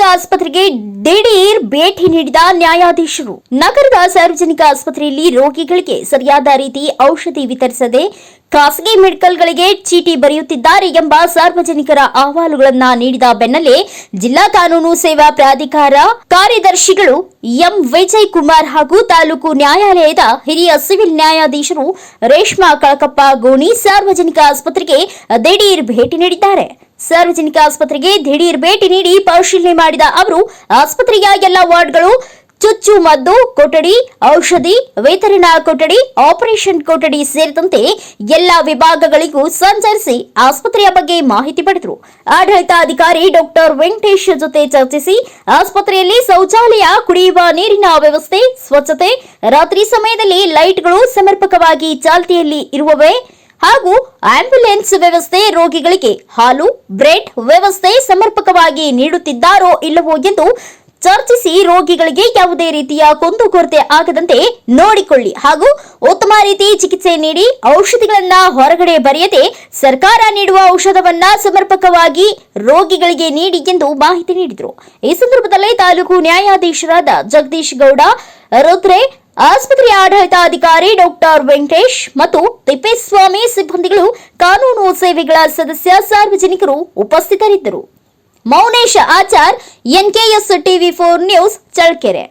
ಸಾರ್ವಜನಿಕ ಆಸ್ಪತ್ರೆಗೆ ದಿಢೀರ್ ಭೇಟಿ ನೀಡಿದ ನ್ಯಾಯಾಧೀಶರು. ನಗರದ ಸಾರ್ವಜನಿಕ ಆಸ್ಪತ್ರೆಯಲ್ಲಿ ರೋಗಿಗಳಿಗೆ ಸರಿಯಾದ ರೀತಿ ಔಷಧಿ ವಿತರಿಸದೆ ಖಾಸಗಿ ಮೆಡಿಕಲ್ಗಳಿಗೆ ಚೀಟಿ ಬರೆಯುತ್ತಿದ್ದಾರೆ ಎಂಬ ಸಾರ್ವಜನಿಕರ ಅಹವಾಲುಗಳನ್ನು ನೀಡಿದ ಬೆನ್ನಲ್ಲೇ ಜಿಲ್ಲಾ ಕಾನೂನು ಸೇವಾ ಪ್ರಾಧಿಕಾರ ಕಾರ್ಯದರ್ಶಿಗಳು ಎಂ ವಿಜಯ್ ಕುಮಾರ್ ಹಾಗೂ ತಾಲೂಕು ನ್ಯಾಯಾಲಯದ ಹಿರಿಯ ಸಿವಿಲ್ ನ್ಯಾಯಾಧೀಶರು ರೇಷ್ಮಾ ಕಳಕಪ್ಪ ಗೋಣಿ ಸಾರ್ವಜನಿಕ ಆಸ್ಪತ್ರೆಗೆ ದಿಢೀರ್ ಭೇಟಿ ನೀಡಿದ್ದಾರೆ. ಸಾರ್ವಜನಿಕ ಆಸ್ಪತ್ರೆಗೆ ದಿಢೀರ್ ಭೇಟಿ ನೀಡಿ ಪರಿಶೀಲನೆ ಮಾಡಿದ ಅವರು, ಆಸ್ಪತ್ರೆಯ ಎಲ್ಲ ವಾರ್ಡ್ಗಳು ಚುಚ್ಚು ಮದ್ದು ಕೊಠಡಿ, ಔಷಧಿ ವಿತರಣಾ ಕೊಠಡಿ, ಆಪರೇಷನ್ ಕೊಠಡಿ ಸೇರಿದಂತೆ ಎಲ್ಲ ವಿಭಾಗಗಳಿಗೂ ಸಂಚರಿಸಿ ಆಸ್ಪತ್ರೆಯ ಬಗ್ಗೆ ಮಾಹಿತಿ ಪಡೆದರು. ಆಡಳಿತಾಧಿಕಾರಿ ಡಾಕ್ಟರ್ ವೆಂಕಟೇಶ್ ಜೊತೆ ಚರ್ಚಿಸಿ ಆಸ್ಪತ್ರೆಯಲ್ಲಿ ಶೌಚಾಲಯ ಕುಡಿಯುವ ನೀರಿನ ವ್ಯವಸ್ಥೆ, ಸ್ವಚ್ಛತೆ, ರಾತ್ರಿ ಸಮಯದಲ್ಲಿ ಲೈಟ್ಗಳು ಸಮರ್ಪಕವಾಗಿ ಚಾಲ್ತಿಯಲ್ಲಿ ಇರುವವೇ ಹಾಗೂ ಆಂಬ್ಯುಲೆನ್ಸ್ ವ್ಯವಸ್ಥೆ ರೋಗಿಗಳಿಗೆ ಹಾಲು, ಬ್ರೆಡ್ ವ್ಯವಸ್ಥೆ ಸಮರ್ಪಕವಾಗಿ ನೀಡುತ್ತಿದ್ದಾರೋ ಇಲ್ಲವೋ ಎಂದು ಚರ್ಚಿಸಿ ರೋಗಿಗಳಿಗೆ ಯಾವುದೇ ರೀತಿಯ ಕುಂದುಕೊರತೆ ಆಗದಂತೆ ನೋಡಿಕೊಳ್ಳಿ ಹಾಗೂ ಉತ್ತಮ ರೀತಿ ಚಿಕಿತ್ಸೆ ನೀಡಿ ಔಷಧಿಗಳನ್ನ ಹೊರಗಡೆ ಬರೆಯದೆ ಸರ್ಕಾರ ನೀಡುವ ಔಷಧವನ್ನ ಸಮರ್ಪಕವಾಗಿ ರೋಗಿಗಳಿಗೆ ನೀಡಿ ಎಂದು ಮಾಹಿತಿ ನೀಡಿದರು. ಈ ಸಂದರ್ಭದಲ್ಲಿ ತಾಲೂಕು ನ್ಯಾಯಾಧೀಶರಾದ ಜಗದೀಶ್ ಗೌಡ, ರುದ್ರೆ ಆಸ್ಪತ್ರೆಯ ಆಡಳಿತಾಧಿಕಾರಿ ಡಾಕ್ಟರ್ ವೆಂಕಟೇಶ್ ಮತ್ತು ತಿಪ್ಪೇಸ್ವಾಮಿ ಸಿಬ್ಬಂದಿಗಳು ಕಾನೂನು ಸೇವೆಗಳ ಸದಸ್ಯ ಸಾರ್ವಜನಿಕರು ಉಪಸ್ಥಿತರಿದ್ದರು. Mounesh Achar NKS TV four news Challakere.